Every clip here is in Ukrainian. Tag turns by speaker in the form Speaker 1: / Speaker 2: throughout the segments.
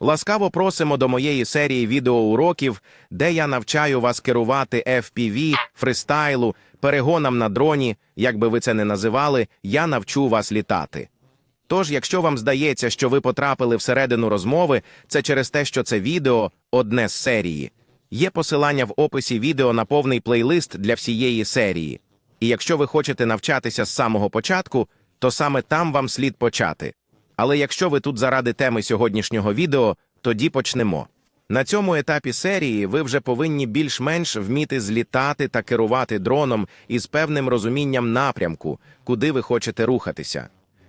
Speaker 1: Ласкаво просимо до моєї серії відеоуроків, де я навчаю вас керувати FPV, фристайлу, перегонам на дроні, як би ви це не називали, я навчу вас літати. Тож, якщо вам здається, що ви потрапили всередину розмови, це через те, що це відео одне з серії. Є посилання в описі відео на повний плейлист для всієї серії. І якщо ви хочете навчатися з самого початку, то саме там вам слід почати. Але якщо ви тут заради теми сьогоднішнього відео, тоді почнемо. На цьому етапі серії ви вже повинні більш-менш вміти злітати та керувати дроном із певним розумінням напрямку, куди ви хочете рухатися.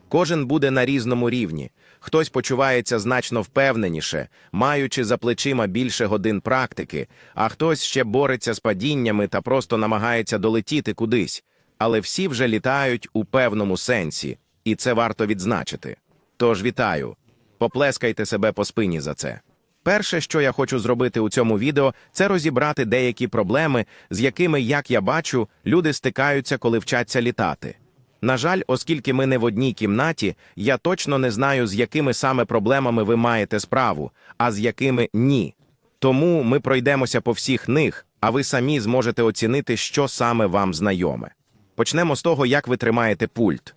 Speaker 1: Кожен буде на різному рівні. Хтось почувається значно впевненіше, маючи за плечима більше годин практики, а хтось ще бореться з падіннями та просто намагається долетіти кудись. Але всі вже літають у певному сенсі, і це варто відзначити. Тож вітаю, поплескайте себе по спині за це. Перше, що я хочу зробити у цьому відео, це розібрати деякі проблеми, з якими, як я бачу, люди стикаються, коли вчаться літати. На жаль, оскільки ми не в одній кімнаті, я точно не знаю, з якими саме проблемами ви маєте справу, а з якими ні. Тому ми пройдемося по всіх них, а ви самі зможете оцінити, що саме вам знайоме. Почнемо з того, як ви тримаєте пульт.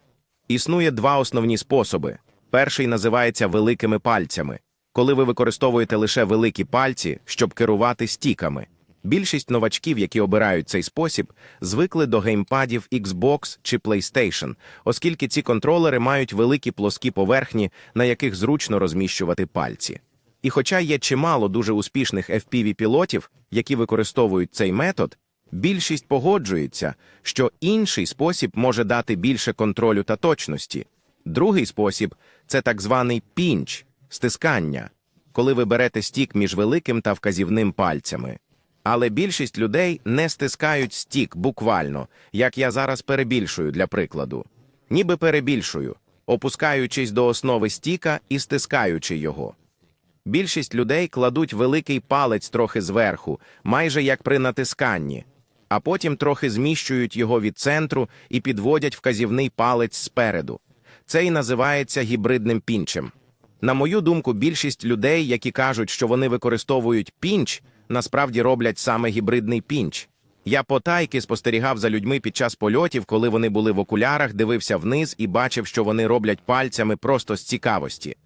Speaker 1: Існує два основні способи. Перший називається великими пальцями, коли ви використовуєте лише великі пальці, щоб керувати стіками. Більшість новачків, які обирають цей спосіб, звикли до геймпадів Xbox чи PlayStation, оскільки ці контролери мають великі плоскі поверхні, на яких зручно розміщувати пальці. І хоча є чимало дуже успішних FPV-пілотів, які використовують цей метод, більшість погоджується, що інший спосіб може дати більше контролю та точності. Другий спосіб це так званий пінч стискання, коли ви берете стік між великим та вказівним пальцями. Але більшість людей не стискають стік буквально, як я зараз перебільшую для прикладу. Ніби перебільшую, опускаючись до основи стіка і стискаючи його. Більшість людей кладуть великий палець трохи зверху, майже як при натисканні, а потім трохи зміщують його від центру і підводять вказівний палець спереду. Це і називається гібридним пінчем. На мою думку, більшість людей, які кажуть, що вони використовують пінч, насправді роблять саме гібридний пінч. Я потайки спостерігав за людьми під час польотів, коли вони були в окулярах, дивився вниз і бачив, що вони роблять пальцями просто з цікавості.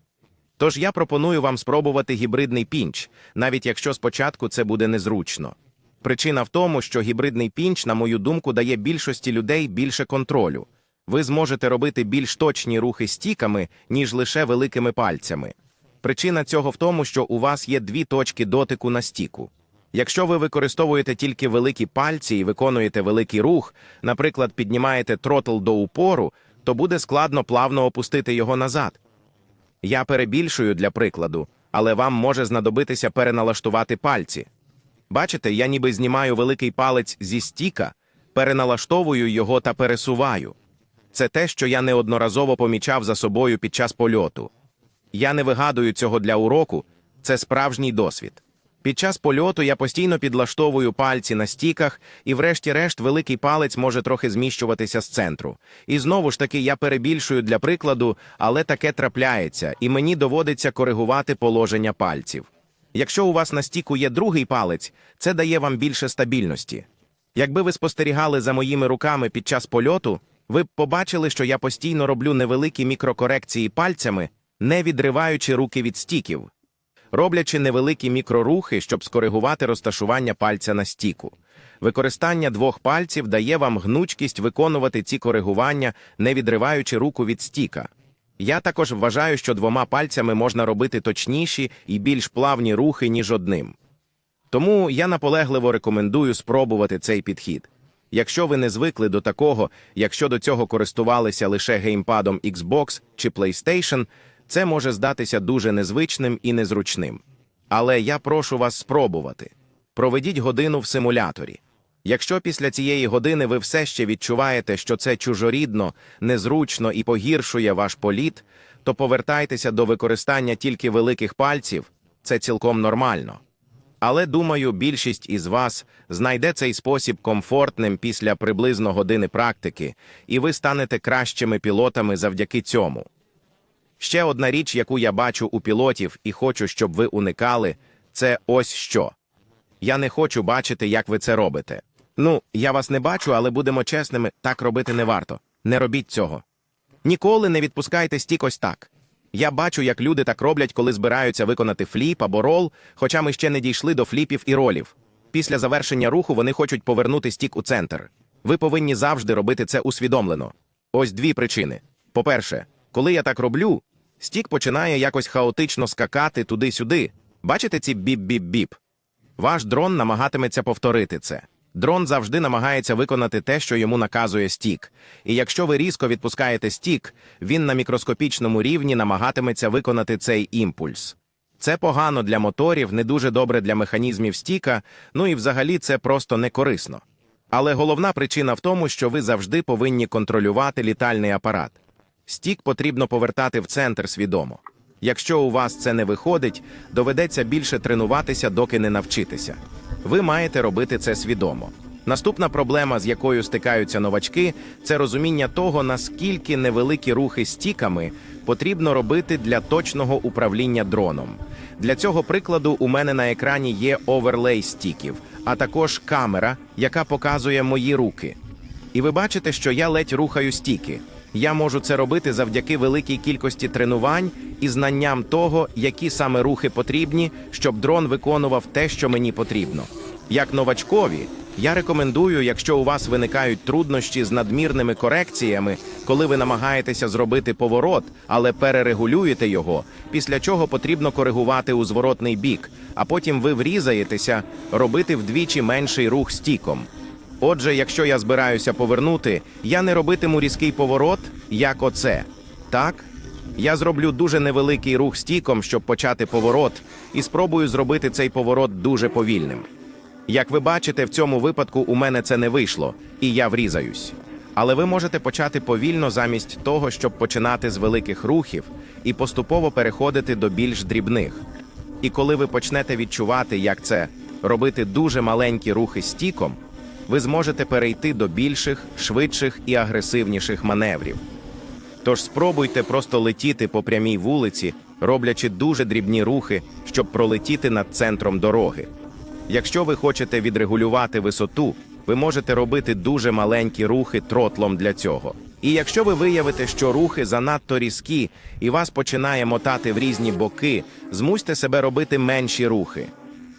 Speaker 1: Тож я пропоную вам спробувати гібридний пінч, навіть якщо спочатку це буде незручно. Причина в тому, що гібридний пінч, на мою думку, дає більшості людей більше контролю. Ви зможете робити більш точні рухи стіками, ніж лише великими пальцями. Причина цього в тому, що у вас є дві точки дотику на стіку. Якщо ви використовуєте тільки великі пальці і виконуєте великий рух, наприклад, піднімаєте тротл до упору, то буде складно плавно опустити його назад. Я перебільшую для прикладу, але вам може знадобитися переналаштувати пальці. Бачите, я ніби знімаю великий палець зі стіка, переналаштовую його та пересуваю. Це те, що я неодноразово помічав за собою під час польоту. Я не вигадую цього для уроку, це справжній досвід. Під час польоту я постійно підлаштовую пальці на стіках, і, врешті-решт, великий палець може трохи зміщуватися з центру. І знову ж таки я перебільшую для прикладу, але таке трапляється, і мені доводиться коригувати положення пальців. Якщо у вас на стіку є другий палець, це дає вам більше стабільності. Якби ви спостерігали за моїми руками під час польоту, ви б побачили, що я постійно роблю невеликі мікрокорекції пальцями, не відриваючи руки від стіків, роблячи невеликі мікрорухи, щоб скоригувати розташування пальця на стіку. Використання двох пальців дає вам гнучкість виконувати ці коригування, не відриваючи руку від стіка. Я також вважаю, що двома пальцями можна робити точніші і більш плавні рухи, ніж одним. Тому я наполегливо рекомендую спробувати цей підхід. Якщо ви не звикли до такого, якщо до цього користувалися лише геймпадом Xbox чи PlayStation, це може здатися дуже незвичним і незручним. Але я прошу вас спробувати. Проведіть годину в симуляторі. Якщо після цієї години ви все ще відчуваєте, що це чужорідно, незручно і погіршує ваш політ, то повертайтеся до використання тільки великих пальців, це цілком нормально. Але думаю, більшість із вас знайде цей спосіб комфортним після приблизно години практики, і ви станете кращими пілотами завдяки цьому. Ще одна річ, яку я бачу у пілотів і хочу, щоб ви уникали, це ось що. Я не хочу бачити, як ви це робите. Ну, я вас не бачу, але будемо чесними, так робити не варто. Не робіть цього. Ніколи не відпускайте стік ось так. Я бачу, як люди так роблять, коли збираються виконати фліп або рол, хоча ми ще не дійшли до фліпів і ролів. Після завершення руху вони хочуть повернути стік у центр. Ви повинні завжди робити це усвідомлено. Ось дві причини. По-перше, коли я так роблю, стік починає якось хаотично скакати туди-сюди. Бачите ці біп-біп-біп? Ваш дрон намагатиметься повторити це. Дрон завжди намагається виконати те, що йому наказує стік. І якщо ви різко відпускаєте стік, він на мікроскопічному рівні намагатиметься виконати цей імпульс. Це погано для моторів, не дуже добре для механізмів стіка, ну і взагалі це просто не корисно. Але головна причина в тому, що ви завжди повинні контролювати літальний апарат. Стік потрібно повертати в центр свідомо. Якщо у вас це не виходить, доведеться більше тренуватися, доки не навчитеся. Ви маєте робити це свідомо. Наступна проблема, з якою стикаються новачки, це розуміння того, наскільки невеликі рухи стіками потрібно робити для точного управління дроном. Для цього прикладу у мене на екрані є оверлей стіків, а також камера, яка показує мої руки. І ви бачите, що я ледь рухаю стіки. Я можу це робити завдяки великій кількості тренувань і знанням того, які саме рухи потрібні, щоб дрон виконував те, що мені потрібно. Як новачкові, я рекомендую, якщо у вас виникають труднощі з надмірними корекціями, коли ви намагаєтеся зробити поворот, але перерегулюєте його, після чого потрібно коригувати у зворотний бік, а потім ви врізаєтеся, робити вдвічі менший рух стіком. Отже, якщо я збираюся повернути, я не робитиму різкий поворот, як оце. Так? Я зроблю дуже невеликий рух стіком, щоб почати поворот, і спробую зробити цей поворот дуже повільним. Як ви бачите, в цьому випадку у мене це не вийшло, і я врізаюсь. Але ви можете почати повільно замість того, щоб починати з великих рухів і поступово переходити до більш дрібних. І коли ви почнете відчувати, як це робити дуже маленькі рухи стіком, ви зможете перейти до більших, швидших і агресивніших маневрів. Тож спробуйте просто летіти по прямій вулиці, роблячи дуже дрібні рухи, щоб пролетіти над центром дороги. Якщо ви хочете відрегулювати висоту, ви можете робити дуже маленькі рухи тротлом для цього. І якщо ви виявите, що рухи занадто різкі і вас починає мотати в різні боки, змусьте себе робити менші рухи.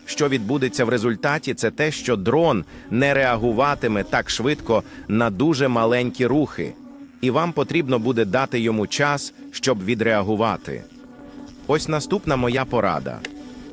Speaker 1: Що відбудеться в результаті, це те, що дрон не реагуватиме так швидко на дуже маленькі рухи, і вам потрібно буде дати йому час, щоб відреагувати. Ось наступна моя порада.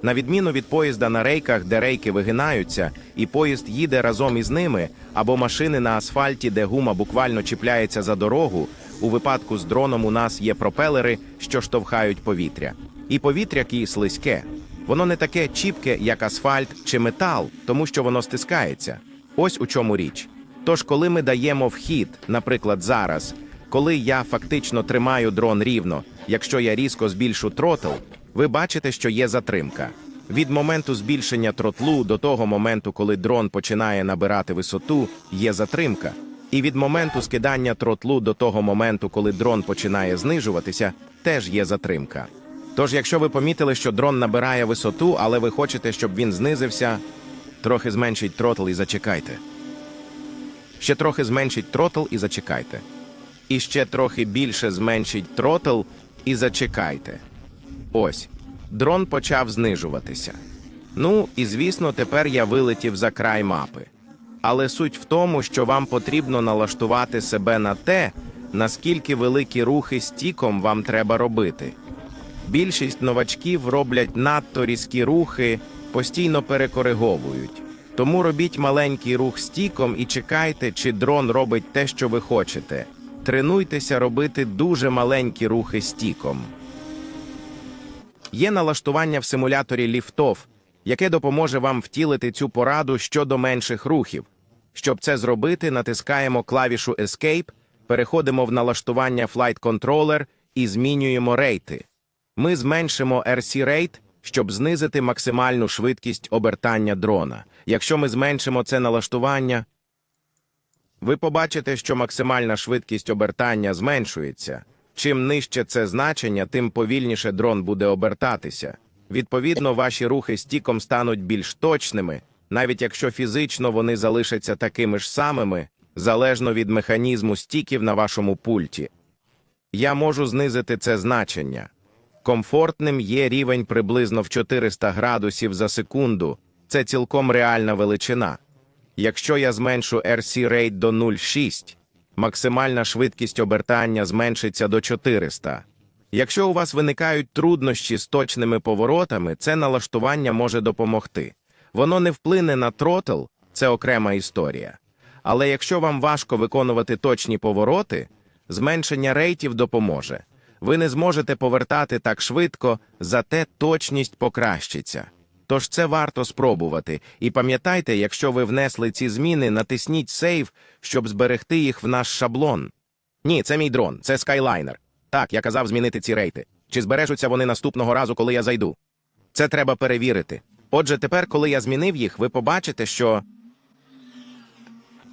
Speaker 1: На відміну від поїзда на рейках, де рейки вигинаються, і поїзд їде разом із ними, або машини на асфальті, де гума буквально чіпляється за дорогу. У випадку з дроном у нас є пропелери, що штовхають повітря. І повітря кі слизьке. Воно не таке чіпке, як асфальт чи метал, тому що воно стискається. Ось у чому річ. Тож, коли ми даємо вхід, наприклад, зараз, коли я фактично тримаю дрон рівно, якщо я різко збільшу тротл, ви бачите, що є затримка. Від моменту збільшення тротлу до того моменту, коли дрон починає набирати висоту, є затримка. І від моменту скидання тротлу до того моменту, коли дрон починає знижуватися, теж є затримка. Тож, якщо ви помітили, що дрон набирає висоту, але ви хочете, щоб він знизився, трохи зменшіть тротл і зачекайте. Ще трохи зменшіть тротл і зачекайте. І ще трохи більше зменшіть тротл і зачекайте. Ось, дрон почав знижуватися. Ну, і звісно, тепер я вилетів за край мапи. Але суть в тому, що вам потрібно налаштувати себе на те, наскільки великі рухи стіком вам треба робити. Більшість новачків роблять надто різкі рухи, постійно перекориговують. Тому робіть маленький рух стіком і чекайте, чи дрон робить те, що ви хочете. Тренуйтеся робити дуже маленькі рухи стіком. Є налаштування в симуляторі ліфтов, яке допоможе вам втілити цю пораду щодо менших рухів. Щоб це зробити, натискаємо клавішу Escape, переходимо в налаштування Flight Controller і змінюємо рейти. Ми зменшимо RC рейт, щоб знизити максимальну швидкість обертання дрона. Якщо ми зменшимо це налаштування, ви побачите, що максимальна швидкість обертання зменшується. Чим нижче це значення, тим повільніше дрон буде обертатися. Відповідно, ваші рухи стіком стануть більш точними, навіть якщо фізично вони залишаться такими ж самими, залежно від механізму стіків на вашому пульті. Я можу знизити це значення. Комфортним є рівень приблизно в 400 градусів за секунду. Це цілком реальна величина. Якщо я зменшу RC rate до 0,6, максимальна швидкість обертання зменшиться до 400. Якщо у вас виникають труднощі з точними поворотами, це налаштування може допомогти. Воно не вплине на тротл, це окрема історія. Але якщо вам важко виконувати точні повороти, зменшення рейтів допоможе. Ви не зможете повертати так швидко, зате точність покращиться. Тож це варто спробувати. І пам'ятайте, якщо ви внесли ці зміни, натисніть сейв, щоб зберегти їх в наш шаблон. Ні, це мій дрон, це Skyliner. Так, я казав змінити ці рейти. Чи збережуться вони наступного разу, коли я зайду? Це треба перевірити. Отже, тепер, коли я змінив їх, ви побачите, що.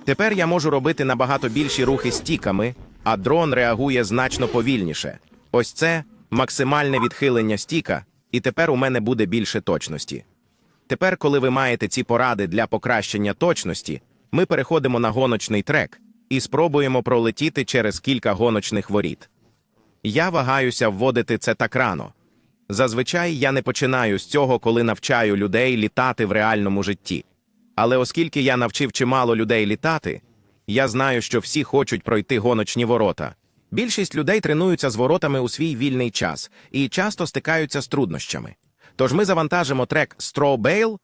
Speaker 1: Тепер я можу робити набагато більші рухи стіками, а дрон реагує значно повільніше. Ось це максимальне відхилення стіка, і тепер у мене буде більше точності. Тепер, коли ви маєте ці поради для покращення точності, ми переходимо на гоночний трек і спробуємо пролетіти через кілька гоночних воріт. Я вагаюся вводити це так рано. Зазвичай я не починаю з цього, коли навчаю людей літати в реальному житті. Але оскільки я навчив чимало людей літати, я знаю, що всі хочуть пройти гоночні ворота. Більшість людей тренуються з воротами у свій вільний час і часто стикаються з труднощами. Тож ми завантажимо трек Strawbail,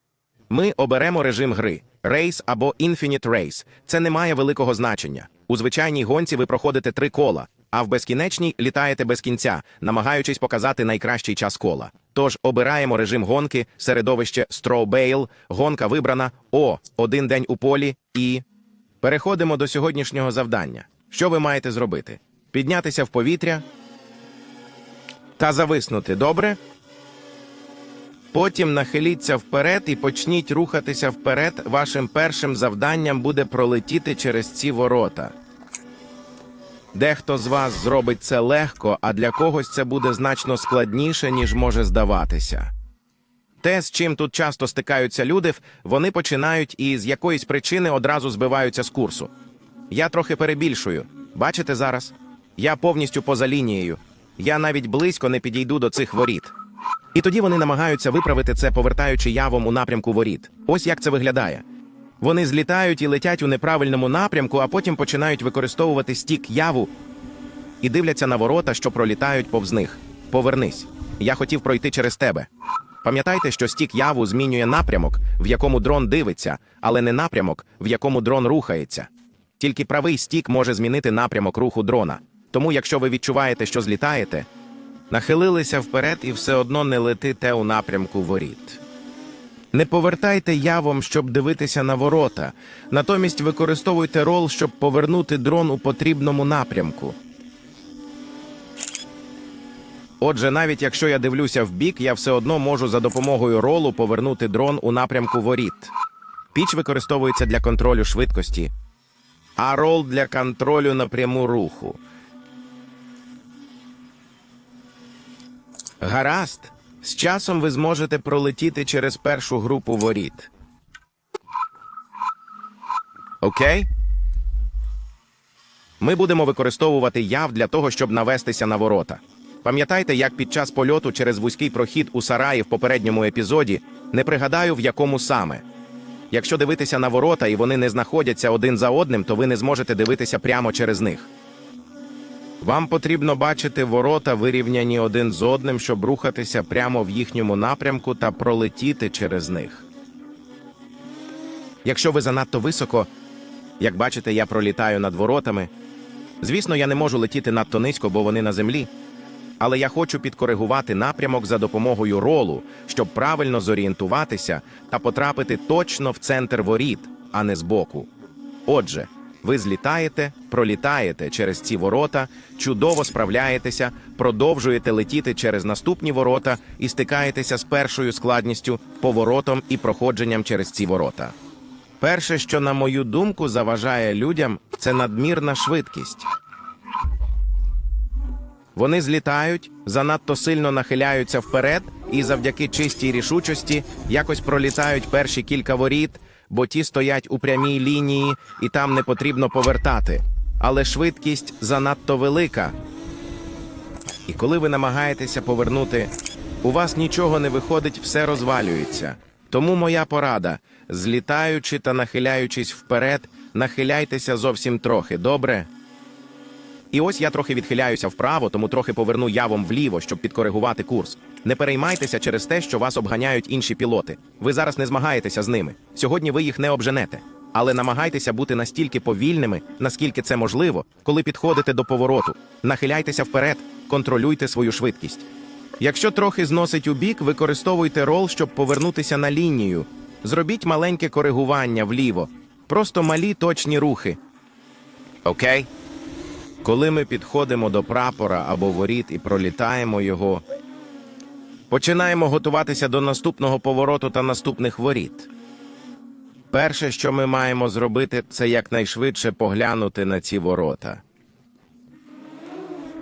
Speaker 1: ми оберемо режим гри Race або Infinite Race. Це не має великого значення. У звичайній гонці ви проходите три кола, а в безкінечній літаєте без кінця, намагаючись показати найкращий час кола. Тож обираємо режим гонки, середовище Strawbail, гонка вибрана О, один день у полі і. Переходимо до сьогоднішнього завдання. Що ви маєте зробити? Піднятися в повітря та зависнути, добре? Потім нахиліться вперед і почніть рухатися вперед. Вашим першим завданням буде пролетіти через ці ворота. Дехто з вас зробить це легко, а для когось це буде значно складніше, ніж може здаватися. Те, з чим тут часто стикаються люди, вони починають і з якоїсь причини одразу збиваються з курсу. Я трохи перебільшую. Бачите зараз? Я повністю поза лінією. Я навіть близько не підійду до цих воріт. І тоді вони намагаються виправити це, повертаючи явом у напрямку воріт. Ось як це виглядає. Вони злітають і летять у неправильному напрямку, а потім починають використовувати стік яву і дивляться на ворота, що пролітають повз них. Повернись. Я хотів пройти через тебе. Пам'ятайте, що стік яву змінює напрямок, в якому дрон дивиться, але не напрямок, в якому дрон рухається. Тільки правий стік може змінити напрямок руху дрона. Тому, якщо ви відчуваєте, що злітаєте, нахилилися вперед і все одно не летите у напрямку воріт. Не повертайте явом, щоб дивитися на ворота. Натомість використовуйте рол, щоб повернути дрон у потрібному напрямку. Отже, навіть якщо я дивлюся в бік, я все одно можу за допомогою ролу повернути дрон у напрямку воріт. Піч використовується для контролю швидкості, а рол для контролю напряму руху. Гаразд. З часом ви зможете пролетіти через першу групу воріт. Окей? Ми будемо використовувати яв для того, щоб навестися на ворота. Пам'ятайте, як під час польоту через вузький прохід у сараї в попередньому епізоді не пригадаю, в якому саме. Якщо дивитися на ворота і вони не знаходяться один за одним, то ви не зможете дивитися прямо через них. Вам потрібно бачити ворота, вирівняні один з одним, щоб рухатися прямо в їхньому напрямку та пролетіти через них. Якщо ви занадто високо, як бачите, я пролітаю над воротами. Звісно, я не можу летіти надто низько, бо вони на землі. Але я хочу підкоригувати напрямок за допомогою ролу, щоб правильно зорієнтуватися та потрапити точно в центр воріт, а не збоку. Отже, ви злітаєте, пролітаєте через ці ворота, чудово справляєтеся, продовжуєте летіти через наступні ворота і стикаєтеся з першою складністю, поворотом і проходженням через ці ворота. Перше, що, на мою думку, заважає людям, це надмірна швидкість. Вони злітають, занадто сильно нахиляються вперед і завдяки чистій рішучості якось пролітають перші кілька воріт, бо ті стоять у прямій лінії і там не потрібно повертати. Але швидкість занадто велика. І коли ви намагаєтеся повернути, у вас нічого не виходить, все розвалюється. Тому моя порада: злітаючи та нахиляючись вперед, нахиляйтеся зовсім трохи, добре? І ось я трохи відхиляюся вправо, тому трохи поверну явом вліво, щоб підкоригувати курс. Не переймайтеся через те, що вас обганяють інші пілоти. Ви зараз не змагаєтеся з ними. Сьогодні ви їх не обженете. Але намагайтеся бути настільки повільними, наскільки це можливо, коли підходите до повороту. Нахиляйтеся вперед, контролюйте свою швидкість. Якщо трохи зносить у бік, використовуйте рол, щоб повернутися на лінію. Зробіть маленьке коригування вліво. Просто малі точні рухи. Окей? Коли ми підходимо до прапора або воріт і пролітаємо його, починаємо готуватися до наступного повороту та наступних воріт. Перше, що ми маємо зробити, це якнайшвидше поглянути на ці ворота.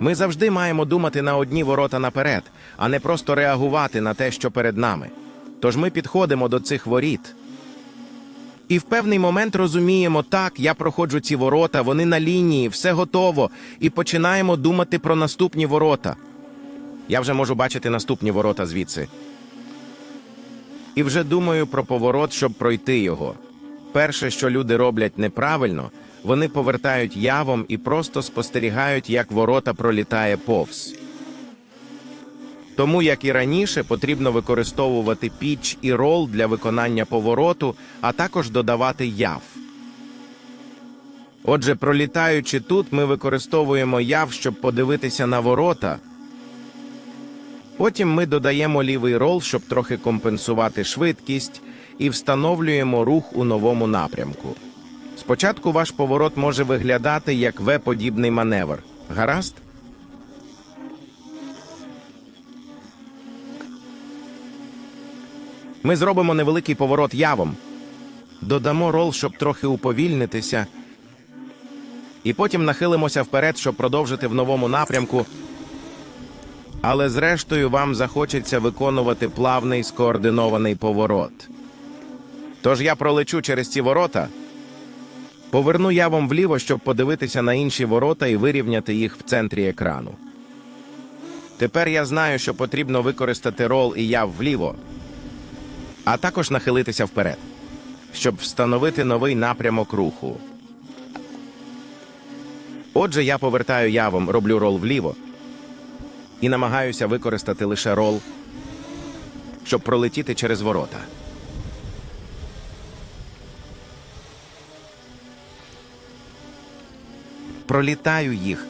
Speaker 1: Ми завжди маємо думати на одні ворота наперед, а не просто реагувати на те, що перед нами. Тож ми підходимо до цих воріт. І в певний момент розуміємо, так, я проходжу ці ворота, вони на лінії, все готово, і починаємо думати про наступні ворота. Я вже можу бачити наступні ворота звідси. І вже думаю про поворот, щоб пройти його. Перше, що люди роблять неправильно, вони повертають явом і просто спостерігають, як ворота пролітає повз. Тому, як і раніше, потрібно використовувати піч і рол для виконання повороту, а також додавати яв. Отже, пролітаючи тут, ми використовуємо яв, щоб подивитися на ворота. Потім ми додаємо лівий рол, щоб трохи компенсувати швидкість, і встановлюємо рух у новому напрямку. Спочатку ваш поворот може виглядати як В-подібний маневр. Гаразд? Ми зробимо невеликий поворот явом. Додамо рол, щоб трохи уповільнитися. І потім нахилимося вперед, щоб продовжити в новому напрямку. Але зрештою вам захочеться виконувати плавний скоординований поворот. Тож я пролечу через ці ворота, поверну явом вліво, щоб подивитися на інші ворота і вирівняти їх в центрі екрану. Тепер я знаю, що потрібно використати рол і яв вліво, а також нахилитися вперед, щоб встановити новий напрямок руху. Отже, я повертаю явом, роблю рол вліво і намагаюся використати лише рол, щоб пролетіти через ворота. Пролітаю їх.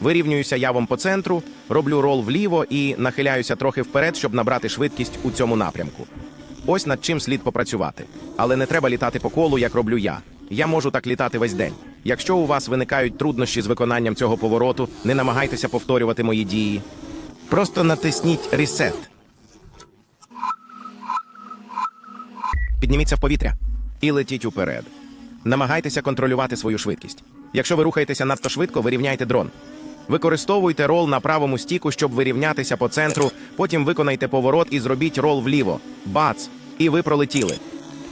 Speaker 1: Вирівнююся явом по центру, роблю рол вліво і нахиляюся трохи вперед, щоб набрати швидкість у цьому напрямку. Ось над чим слід попрацювати. Але не треба літати по колу, як роблю я. Я можу так літати весь день. Якщо у вас виникають труднощі з виконанням цього повороту, не намагайтеся повторювати мої дії. Просто натисніть Reset. Підніміться в повітря і летіть уперед. Намагайтеся контролювати свою швидкість. Якщо ви рухаєтеся надто швидко, вирівняйте дрон. Використовуйте рол на правому стіку, щоб вирівнятися по центру. Потім виконайте поворот і зробіть рол вліво. Бац! І ви пролетіли.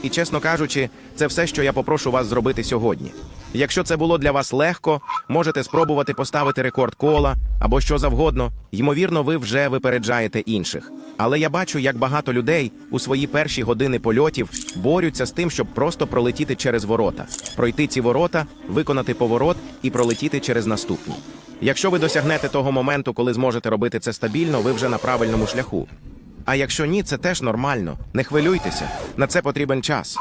Speaker 1: І чесно кажучи, це все, що я попрошу вас зробити сьогодні. Якщо це було для вас легко, можете спробувати поставити рекорд кола або що завгодно. Ймовірно, ви вже випереджаєте інших. Але я бачу, як багато людей у свої перші години польотів борються з тим, щоб просто пролетіти через ворота, пройти ці ворота, виконати поворот і пролетіти через наступні. Якщо ви досягнете того моменту, коли зможете робити це стабільно, ви вже на правильному шляху. А якщо ні, це теж нормально. Не хвилюйтеся, на це потрібен час.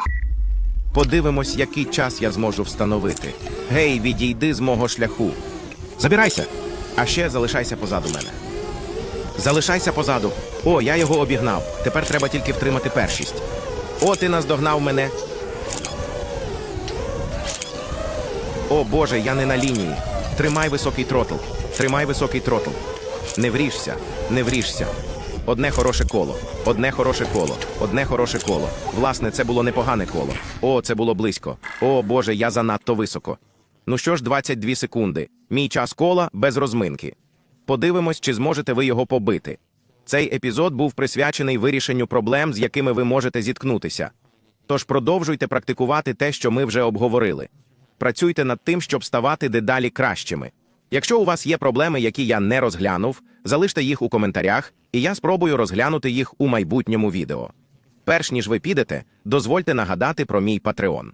Speaker 1: Подивимось, який час я зможу встановити. Гей, відійди з мого шляху. Забирайся, а ще залишайся позаду мене. Залишайся позаду. О, я його обігнав. Тепер треба тільки втримати першість. О, ти наздогнав мене. О Боже, я не на лінії. Тримай високий тротл. Тримай високий тротл. Не вріжся, не вріжся. Одне хороше коло, одне хороше коло, одне хороше коло. Власне, це було непогане коло. О, це було близько. О Боже, я занадто високо. Ну що ж, 22 секунди. Мій час кола без розминки. Подивимось, чи зможете ви його побити. Цей епізод був присвячений вирішенню проблем, з якими ви можете зіткнутися. Тож продовжуйте практикувати те, що ми вже обговорили. Працюйте над тим, щоб ставати дедалі кращими. Якщо у вас є проблеми, які я не розглянув, залиште їх у коментарях, і я спробую розглянути їх у майбутньому відео. Перш ніж ви підете, дозвольте нагадати про мій Patreon.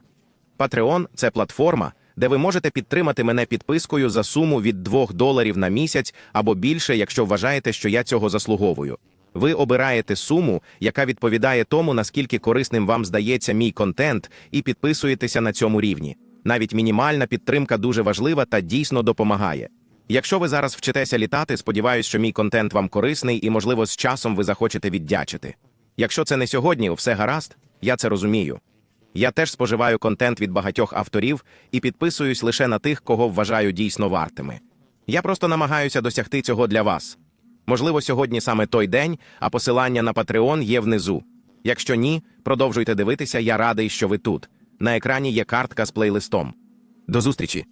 Speaker 1: Patreon – це платформа, де ви можете підтримати мене підпискою за суму від 2 доларів на місяць або більше, якщо вважаєте, що я цього заслуговую. Ви обираєте суму, яка відповідає тому, наскільки корисним вам здається мій контент, і підписуєтеся на цьому рівні. Навіть мінімальна підтримка дуже важлива та дійсно допомагає. Якщо ви зараз вчитеся літати, сподіваюся, що мій контент вам корисний і, можливо, з часом ви захочете віддячити. Якщо це не сьогодні, все гаразд, я це розумію. Я теж споживаю контент від багатьох авторів і підписуюсь лише на тих, кого вважаю дійсно вартими. Я просто намагаюся досягти цього для вас. Можливо, сьогодні саме той день, а посилання на Patreon є внизу. Якщо ні, продовжуйте дивитися, я радий, що ви тут. На екрані є картка з плейлистом. До зустрічі!